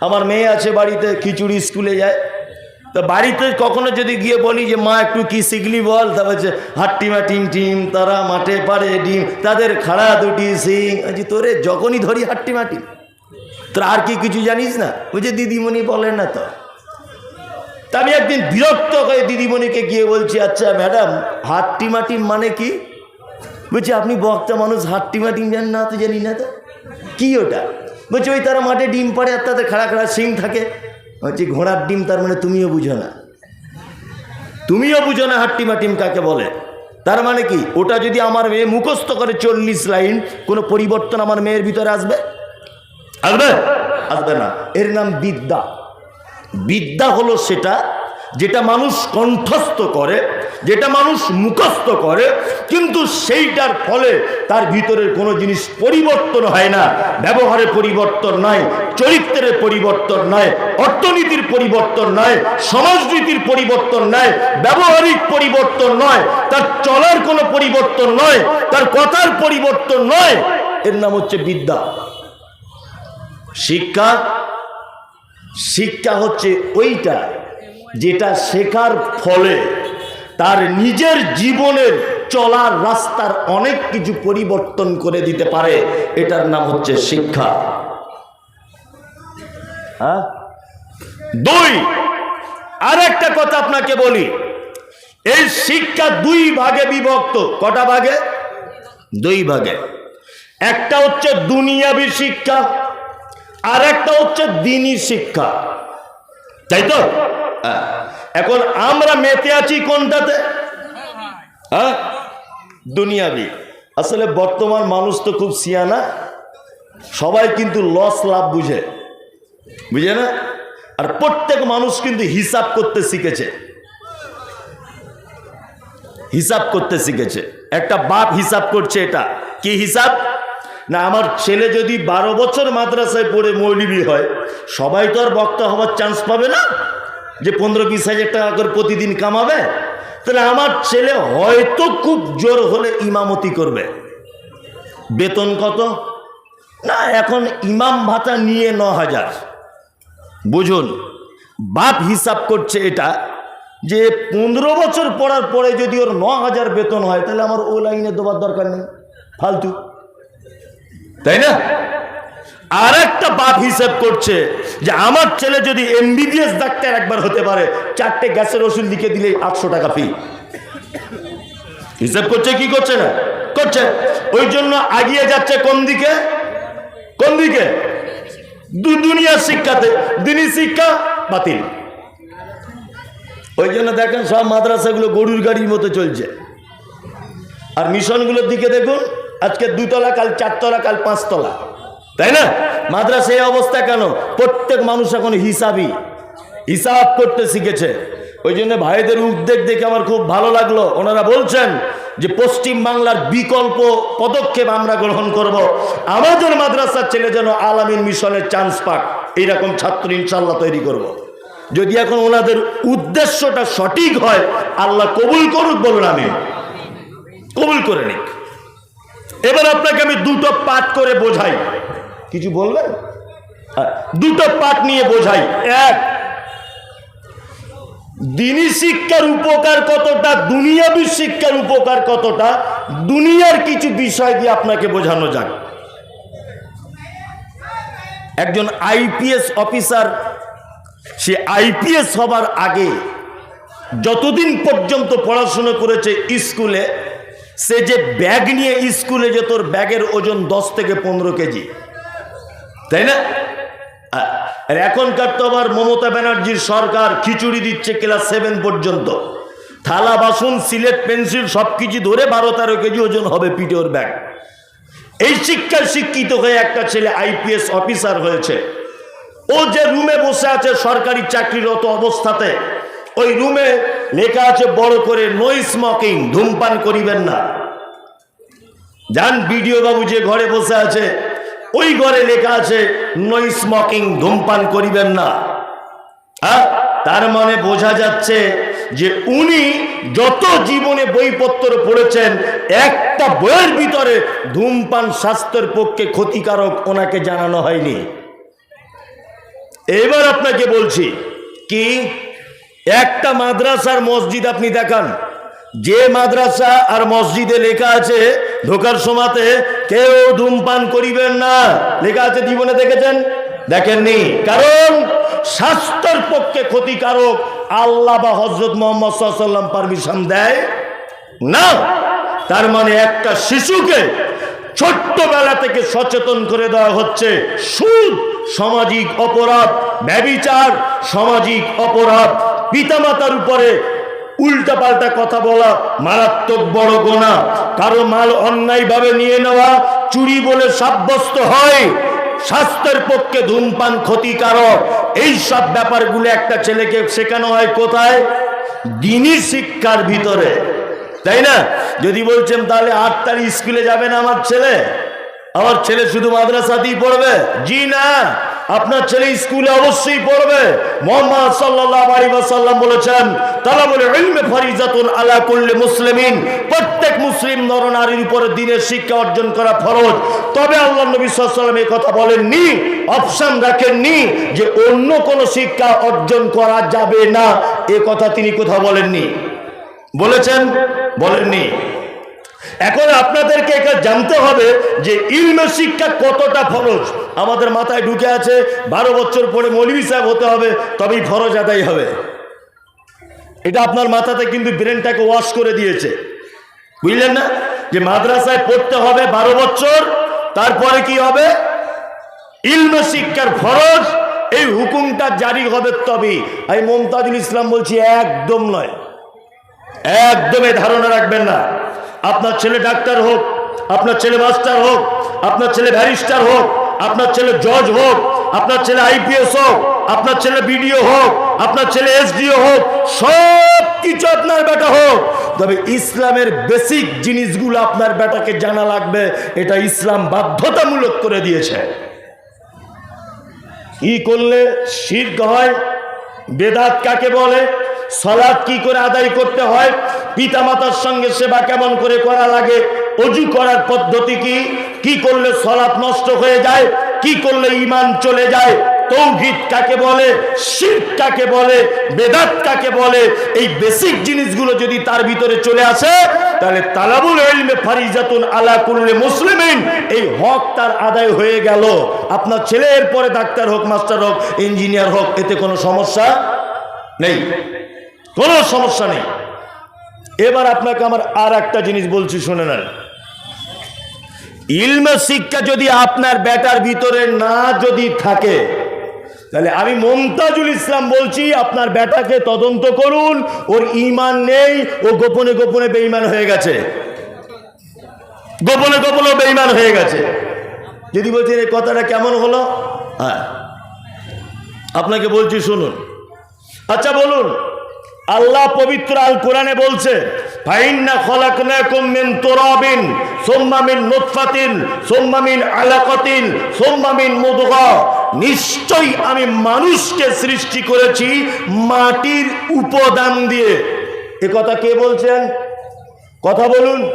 আমার মেয়ে আছে বাড়িতে, খিচুড়ি স্কুলে যায়। তো বাড়িতে কখনো যদি গিয়ে বলি যে, মা, একটু কি শিখলি বল? তা বলছে হাট্টিমা টিম টিম, তারা মাঠে পারে ডিম, তাদের খাড়া দুটি সিং বলছি, তোরে যখনই ধরি হাট্টিমা টিম। তোরা আর কি কিছু জানিস না? বুঝে দিদিমণি বলে না তো? তা আমি একদিন বিরক্ত হয়ে দিদিমণিকে গিয়ে বলছি আচ্ছা ম্যাডাম হাট্টিমাটিম মানে কি? বলছি, আপনি বক্তা মানুষ হাট্টিমাটিম জানেন না তো জানি না তো। কি ওটা? বলছি ওই তারা মাঠে ডিম পাড়ে আর তাদের খাড়া খাড়া সিং থাকে। বলছি ঘোড়ার ডিম তার মানে তুমিও বুঝো না। তুমিও বুঝো না হাট্টিমাটিম কাকে বলে? তার মানে কি? ওটা যদি আমার মেয়ে মুখস্থ করে চল্লিশ লাইন কোনো পরিবর্তন আমার মেয়ের ভিতরে আসবে? আসবে? আসবে না। এর নাম বিদ্যা। বিদ্যা হলো সেটা যেটা মানুষ কণ্ঠস্থ করে যেটা মানুষ মুখস্থ করে, কিন্তু সেইটার ফলে তার ভিতরের কোনো জিনিস পরিবর্তন হয় না। ব্যবহারে পরিবর্তন নাই চরিত্রের পরিবর্তন নাই অর্থনীতির পরিবর্তন নাই সমাজনীতির পরিবর্তন নাই ব্যবহারিক পরিবর্তন নয়, তার চলার কোনো পরিবর্তন নয়, তার কথার পরিবর্তন নয়। এর নাম হচ্ছে বিদ্যা। শিক্ষা শিক্ষা হচ্ছে ওইটা যেটা শেখার ফলে তার নিজের জীবনের চলার রাস্তার অনেক কিছু পরিবর্তন করে দিতে পারে। এটার নাম হচ্ছে শিক্ষা। হ্যাঁ? দুই আর একটা কথা আপনাকে বলি। এই শিক্ষা দুই ভাগে বিভক্ত। কটা ভাগে? দুই ভাগে। একটা হচ্ছে দুনিয়াবি শিক্ষা আর একটা হচ্ছে দিনী শিক্ষা। তাই তো? হ্যাঁ। এখন আমরা মেতে আছি কোনটাতে? হ্যাঁ? দুনিয়াবি। আসলে বর্তমান মানুষ তো খুব সিয়ানা। সবাই কিন্তু লস লাভ বুঝে। বুঝে না? আর প্রত্যেক মানুষ কিন্তু হিসাব করতে শিখেছে। হিসাব করতে শিখেছে। একটা বাপ হিসাব করছে এটা। কি হিসাব? না, আমার ছেলে যদি বারো বছর মাদ্রাসায় পড়ে মৌলিবি হয়, সবাই তো আর বক্তা হওয়ার চান্স পাবে না? যে পনেরো বিশ হাজার টাকা করে প্রতিদিন কামাবে, তাহলে আমার ছেলে হয়তো খুব জোর হলে ইমামতি করবে। বেতন কত? না, এখন ইমাম ভাতা নিয়ে ন হাজার। বুঝুন, বাপ হিসাব করছে এটা, যে পনেরো বছর পড়ার পরে যদি ওর ন হাজার বেতন হয়, তাহলে আমার ও লাইনে দেওয়ার দরকার নেই, ফালতু। তাই না? আর একটা বাপ হিসেব করছে যে আমার ছেলে যদি এমবিবিএস ডাক্তার একবার হতে পারে, চারটে গ্যাসের ওষুধ লিখে দিলে আটশো টাকা ফি হিসেব করছে কি করছে না? করছে। ওই জন্য আগিয়ে যাচ্ছে কোন দিকে? কোন দিকে? দুনিয়ার শিক্ষাতে। দিনী শিক্ষা, বাতিল। ওই জন্য দেখেন সব মাদ্রাসাগুলো গরুর গাড়ির মতো চলছে। আর মিশনগুলোর দিকে দেখুন, আজকে দুতলা, কাল চারতলা, কাল পাঁচতলা। তাই না? মাদ্রাসা এই অবস্থা কেন? প্রত্যেক মানুষ এখন হিসাবই হিসাব করতে শিখেছে। ওই জন্য ভাইদের উদ্বেগ দেখে আমার খুব ভালো লাগল। ওনারা বলছেন যে, পশ্চিম বাংলার বিকল্প পদক্ষেপ আমরা গ্রহণ করব। আমাদের মাদ্রাসার ছেলে যেন আলামিন মিশনের চান্স পাক। এইরকম ছাত্র ইনশাল্লাহ তৈরি করব। যদি এখন ওনাদের উদ্দেশ্যটা সঠিক হয়, আল্লাহ কবুল করুক বলুন আমি কবুল করে নিক। এবার আপনাকে আমি দুটো পাঠ করে বোঝাই। কিছু বলবেন দুটো পাঠ নিয়ে বোঝাই। এক, দিনী শিক্ষার উপকার কতটা, দুনিয়াবি শিক্ষার উপকার কতটা, দুনিয়ার কিছু বিষয় দিয়ে আপনাকে বোঝানো যাক। একজন আইপিএস অফিসার, সে আইপিএস হবার আগে যতদিন পর্যন্ত পড়াশুনো করেছে স্কুলে, সে যে ব্যাগ নিয়ে স্কুলে যেত ওর ব্যাগের ওজন দশ থেকে পনেরো কেজি তাই না? আর এখনকার তো আবার মমতা ব্যানার্জির সরকার খিচুড়ি দিচ্ছে ক্লাস সেভেন পর্যন্ত। থালা, বাসন, সিলেট, পেন্সিল সব কিছু ধরে বারো তেরো কেজি ওজন হবে পিঠে ওর ব্যাগ। এই শিক্ষায় শিক্ষিত হয়ে একটা ছেলে আইপিএস অফিসার হয়েছে। ও যে রুমে বসে আছে সরকারি চাকরিরত অবস্থাতে, ওই রুমে লেখা আছে, বড় করে নো স্মোকিং ধূমপান করিবেন না। যান বিডিও বাবু যে ঘরে বসে আছে ওই ঘরে লেখা আছে নো স্মোকিং ধূমপান করিবেন না। হ্যাঁ? তার মানে বোঝা যাচ্ছে যে উনি যত জীবনে বইপত্র পড়েছেন, একটা বইয়ের ভিতরে ধূমপান স্বাস্থ্যের পক্ষে ক্ষতিকারক ওনাকে জানানো হয়নি। এবার আপনাকে বলছি, কি? একটা মাদ্রাসার মসজিদ আপনি দেখান। যে মাদ্রাসা আর মসজিদে লেখা আছে ঢোকার সময়তে কেউ ধূমপান করিবেন না। লেখা আছে, জীবনে দেখেছেন? দেখেননি। কারণ স্বাস্থ্যের পক্ষে ক্ষতিকারক আল্লাহ বা হজরত মোহাম্মদ পারমিশন দেয় না। তার মানে একটা শিশুকে ছোট্টবেলা থেকে সচেতন করে দেওয়া হচ্ছে। সুদ, সামাজিক অপরাধ, ব্যবিচার, সামাজিক অপরাধ, পিতামাতার উপরে উল্টাপাল্টা কথা বলা মারাত্মক বড় গোনা। কারও মাল অন্যায়ভাবে নিয়ে নেওয়া, চুরি বলে সাব্যস্ত হয়, স্বাস্থ্যের পক্ষে ধূমপান ক্ষতিকারক। এই সব ব্যাপারগুলো একটা ছেলেকে শেখানো হয় কোথায়? দিনী শিক্ষার ভিতরে। তাই না? যদি বলছেন, তাহলে আট তারিখ স্কুলে যাবে না আমার ছেলে? আমার ছেলে শুধু মাদ্রাসাতেই পড়বে। জি না। আপনার ছেলে স্কুলে অবশ্যই পড়বে। মোহাম্মদ সাল্লাল্লাহু আলাইহি ওয়াসাল্লাম বলেছেন, তালাবুল ইলমে ফরিজাতুন আলা কুল্লি মুসলিমিন। প্রত্যেক মুসলিম নরনারীর উপরে দিনের শিক্ষা অর্জন করা ফরজ। তবে আল্লাহ নবী ওয়াসাল্লাম এই কথা বলেননি, অপশন রাখেননি যে অন্য কোন শিক্ষা অর্জন করা যাবে না। এ কথা তিনি কোথাও বলেননি। বলেছেন? বলেননি। এখন আপনাদেরকে এটা জানতে হবে যে ইলম শিক্ষা কতটা ফরজ? আমাদের মাথায় ঢুকে আছে, বারো বছর পরে মৌলভী সাহেব হতে হবে, তবেই ফরজ আদায় হবে। এটা আপনার মাথাতে কিন্তু ব্রেনটাকে ওয়াশ করে দিয়েছে। বুঝলেন না? যে মাদ্রাসায় পড়তে হবে বারো বছর, তারপরে কি হবে? ইলম শিক্ষার ফরজ, এই হুকুমটা জারি হবে তবেই। আমি মমতাজুল ইসলাম বলছি, একদম নয়। একদমই ধারণা রাখবেন না। আপনার ছেলে ডাক্তার হোক, আপনার ছেলে মাস্টার হোক, আপনার ছেলে ব্যারিস্টার হোক, আপনার ছেলে জজ হোক, আপনার ছেলে আইপিএস হোক, আপনার ছেলে বিডিও হোক, আপনার ছেলে এসডিও হোক সব কিছু আপনার বেটা হোক। তবে ইসলামের বেসিক জিনিসগুলো আপনার বেটাকে জানা লাগবে, এটা ইসলাম বাধ্যতামূলক করে দিয়েছে। কি করলে শির্ক হয়? বেদাত কাকে বলে? সলাদ কি করে আদায় করতে হয়? পিতামাতার সঙ্গে সেবা কেমন করে করা লাগে? অজু করার পদ্ধতি কি? কি করলে সলাৎ নষ্ট হয়ে যায়? কি করলে ইমান চলে যায়? তৌহিদ কাকে বলে? শির কাকে বলে? বেদাত কাকে বলে? এই বেসিক জিনিসগুলো যদি তার ভিতরে চলে আসে, তাহলে তালাবুল ইলমে ফারিজাতুন আলা কুল্লি মুসলিমিন, এই হক তার আদায় হয়ে গেল। আপনার ছেলের পরে ডাক্তার হোক, মাস্টার হোক, ইঞ্জিনিয়ার হোক, এতে কোনো সমস্যা নেই। কোনো সমস্যা নেই। এবার আপনাকে আমার আর একটা জিনিস বলছি, শুনে নেন। ইলমে শিক্ষা যদি আপনার বেটার ভিতরে না যদি থাকে, তাহলে আমি মমতাজুল ইসলাম বলছি, আপনার বেটাকে তদন্ত করুন, ওর ইমান নেই, ও গোপনে গোপনে বেইমান হয়ে গেছে। গোপনে গোপনে বেইমান হয়ে গেছে। যদি বলছেন, এই কথাটা কেমন হলো? হ্যাঁ। আপনাকে বলছি, শুনুন। আচ্ছা বলুন। আল্লাহ পবিত্র আল কোরআনে বলছে, ফাইন্না খলাকনাকুম মিন তুরাবিন, সুম্মা মিন নুতফাতিন, সুম্মা মিন আলাকাতিন, সুম্মা মিন মুদগা। নিশ্চয়ই আমি মানুষকে সৃষ্টি করেছি মাটির উপাদান দিয়ে। এ কথা কে বলছেন? কথা বলুন।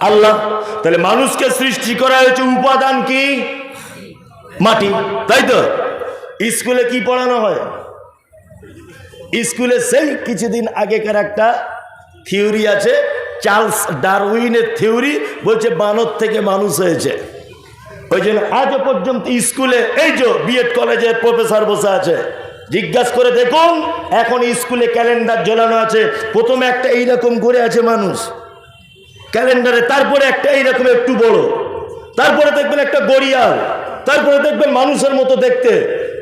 আল্লাহ, তাহলে মানুষকে সৃষ্টি করা হয়েছে উপাদান কি? মাটি, তাই তো? স্কুলে কি পড়ানো হয়? স্কুলে সেই কিছুদিন আগেকার একটা থিওরি আছে, চার্লস ডারউইনের থিওরি বলছে বানর থেকে মানুষ হয়েছে। ওই জন্য আজও পর্যন্ত স্কুলে এই যে বিএড কলেজের প্রফেসর বসে আছে, জিজ্ঞাসা করে দেখুন, এখন স্কুলে ক্যালেন্ডার ঝোলানো আছে, প্রথমে একটা এইরকম করে আছে মানুষ, ক্যালেন্ডারে, তারপরে একটা এইরকম একটু বড়, তারপরে দেখবেন একটা গড়িয়াল, তারপরে দেখবেন মানুষের মতো দেখতে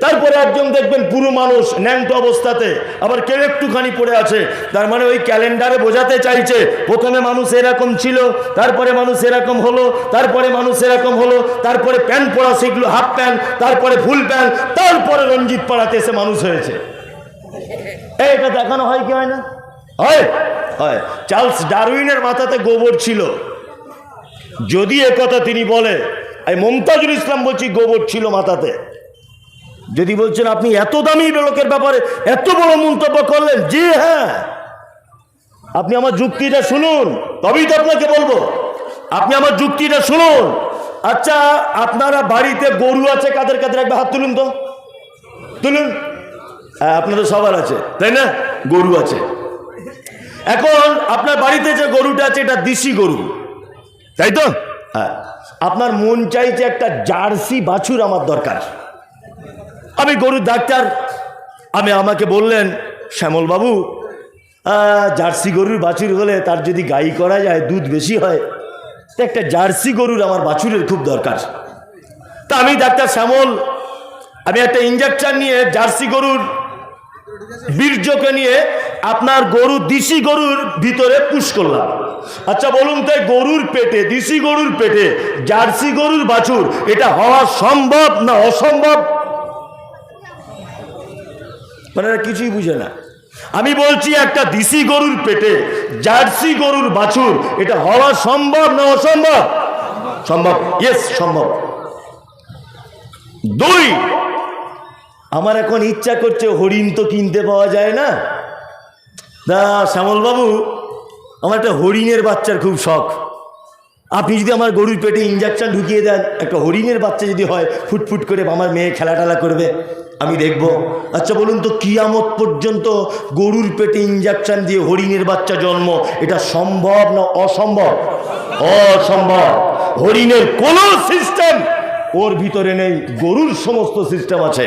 তারপরে একজন দেখবেন পুরো মানুষ ন্যাংটো অবস্থাতে আবার কেউ একটুখানি পড়ে আছে তার মানে ওই ক্যালেন্ডারে বোঝাতে চাইছে প্রথমে মানুষ এরকম ছিল তারপরে মানুষ এরকম হলো তারপরে মানুষ এরকম হলো তারপরে প্যান্ট পরা শিখলো হাফ প্যান্ট তারপরে ফুল প্যান্ট তারপরে রঞ্জিত পাড়াতে এসে মানুষ হয়েছে। এই, এটা দেখানো হয় কি হয় না? হয় হয়। চার্লস ডারউইনের মাথাতে গোবর ছিল। যদি এ কথা তিনি বলে আমি মমতাজুল ইসলাম বলছি গোবর ছিল মাথাতে। যদি বলছেন আপনি এত দামি লোকের ব্যাপারে এত বড় মন্তব্য করলেন জি হ্যাঁ। আপনি আমার যুক্তিটা শুনুন তবেই তো আপনাকে বলব। আপনি আমার যুক্তিটা শুনুন। আচ্ছা আপনারা বাড়িতে গরু আছে কাদের কাদের? একবার হাত তুলুন তো। তুলুন। হ্যাঁ, আপনাদের সবার আছে তাই না? গরু আছে। এখন আপনার বাড়িতে যে গরুটা আছে এটা দেশি গরু। তাই তো? হ্যাঁ। আপনার মন চাইছে একটা জার্সি বাছুর আমার দরকার। আমি গরুর ডাক্তার। আমি আমাকে বললেন, শ্যামল বাবু জার্সি গরুর বাছুর হলে তার যদি গাই করা যায়, দুধ বেশি হয়, তো একটা জার্সি গরুর আমার বাছুরের খুব দরকার। তা আমি ডাক্তার শ্যামল, আমি একটা ইঞ্জেকশন নিয়ে জার্সি গরুর বীর্যকে নিয়ে আপনার গরু দিশি গরুর ভিতরে পুশ করলাম। আচ্ছা বলুন তাই গরুর পেটে, দিশি গরুর পেটে জার্সি গরুর বাছুর এটা হওয়া সম্ভব না অসম্ভব? মানে এরা কিছুই বুঝে না। আমি বলছি একটা দিশি গরুর পেটে, জার্সি গরুর বাছুর, এটা হওয়া সম্ভব না অসম্ভব? সম্ভব ইয়েস সম্ভব। দুই, আমার এখন ইচ্ছা করছে হরিণ তো কিনতে পাওয়া যায় না। দা শ্যামলবাবু, আমার একটা হরিণের বাচ্চার খুব শখ। আপনি যদি আমার গরুর পেটে ইঞ্জেকশন ঢুকিয়ে দেন, একটা হরিণের বাচ্চা যদি হয়, ফুটফুট করে আমার মেয়ে খেলা টেলা করবে, আমি দেখব। আচ্ছা বলুন তো, কিয়ামত পর্যন্ত গরুর পেটে ইঞ্জেকশন দিয়ে হরিণের বাচ্চা জন্ম, এটা সম্ভব না অসম্ভব? অসম্ভব। হরিণের কোনো সিস্টেম ওর ভিতরে নেই, গরুর সমস্ত সিস্টেম আছে।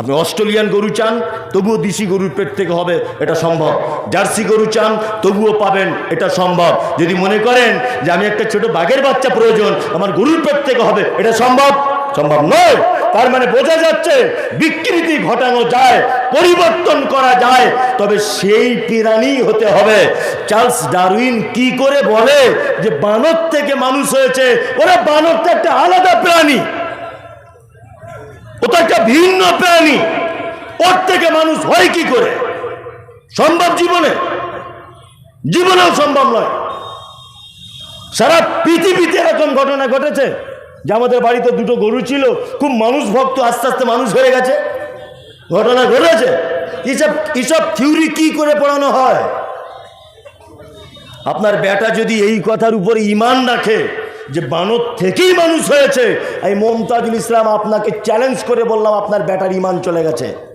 আপনি অস্ট্রেলিয়ান গরু চান, তবুও দেশি গরুর পেট থেকে হবে, এটা সম্ভব। জার্সি গরু চান, তবুও পাবেন, এটা সম্ভব। যদি মনে করেন যে আমি একটা ছোট বাঘের বাচ্চা প্রয়োজন, আমার গরুর পেট থেকে হবে, এটা সম্ভব? সম্ভব নয়। তার মানে বোঝা যাচ্ছে, বিকৃতি ঘটানো যায়, পরিবর্তন করা যায়, তবে সেই প্রাণী হতে হবে। চার্লস ডারউইন কি করে বলে যে বানর থেকে মানুষ হয়েছে, ওরা বানর তো একটা আলাদা প্রাণী। ও তো একটা ভিন্ন প্রাণী। ওর থেকে মানুষ হয় কি করে? সম্ভব জীবনে? জীবনেও সম্ভব নয়। সারা পৃথিবীতে এরকম ঘটনা ঘটেছে যে আমাদের বাড়িতে দুটো গরু ছিল, খুব মানুষ ভক্ত, আস্তে আস্তে মানুষ হয়ে গেছে। ঘটনা ঘটেছে। এসব এসব থিওরি কি করে পড়ানো হয়? আপনার বেটা যদি এই কথার উপরে ইমান রাখে যে বানর থেকেই মানুষ হয়েছে। এই মমতাজুল ইসলাম আপনাকে চ্যালেঞ্জ করে বললাম আপনার ব্যাটারি মান চলে গেছে।